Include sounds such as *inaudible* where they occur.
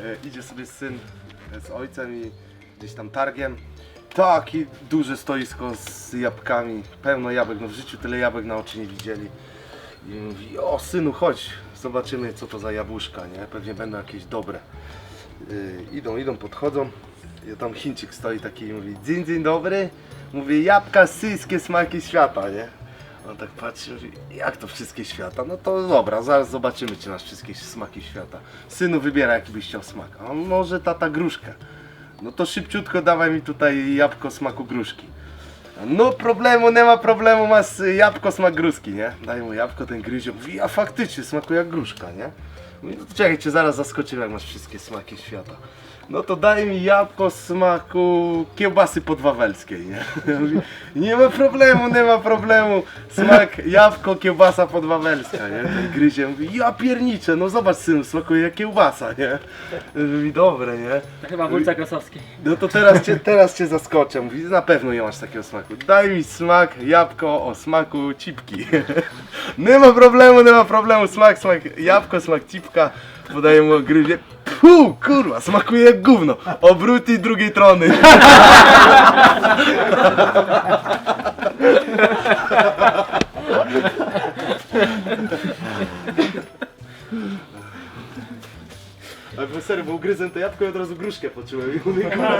E, idzie sobie syn z ojcem i gdzieś tam targiem. Taki duże stoisko z jabłkami, pełno jabłek, no w życiu tyle jabłek na oczy nie widzieli. I mówi, o synu chodź, zobaczymy co to za jabłuszka, nie? Pewnie będą jakieś dobre. Yy, idą, idą, podchodzą. I tam Chińczyk stoi taki i mówi, dzień, dzień dobry. Mówi, jabłka, wszystkie smaki świata, nie? On tak patrzy, jak to wszystkie świata? No to dobra, zaraz zobaczymy, czy masz wszystkie smaki świata. Synu, wybiera jaki byś chciał smak. A on może tata gruszkę. No to szybciutko dawaj mi tutaj jabłko smaku gruszki. No problemu, nie ma problemu, masz jabłko smak gruszki, nie? Daj mu jabłko, ten gryzie, mówi, a faktycznie smakuje jak gruszka, nie? Mówi, no czekaj, cię zaraz zaskoczymy, jak masz wszystkie smaki świata. No to daj mi jabłko smaku kiełbasy podwawelskiej, nie? Nie ma problemu, nie ma problemu, smak jabłko, kiełbasa podwawelska, nie? Ten gryzie mówi, ja pierniczę, no zobacz synu, smakuje jak kiełbasa, nie? Mówi, dobre, nie? To chyba wólca Krosowski. No to teraz cię, teraz cię zaskoczę. Mówi, na pewno nie masz takiego smaku. Daj mi smak jabłko o smaku cipki. *laughs* nie ma problemu, nie ma problemu. Smak, smak jabłko, smak cipka. Podaję mu gryzie. Puh, kurwa, smakuje jak gówno. Obróty drugiej trony. Ale serio, bo ugryzłem to jabłko i od razu gruszkę poczułem. I mówię, kurwa.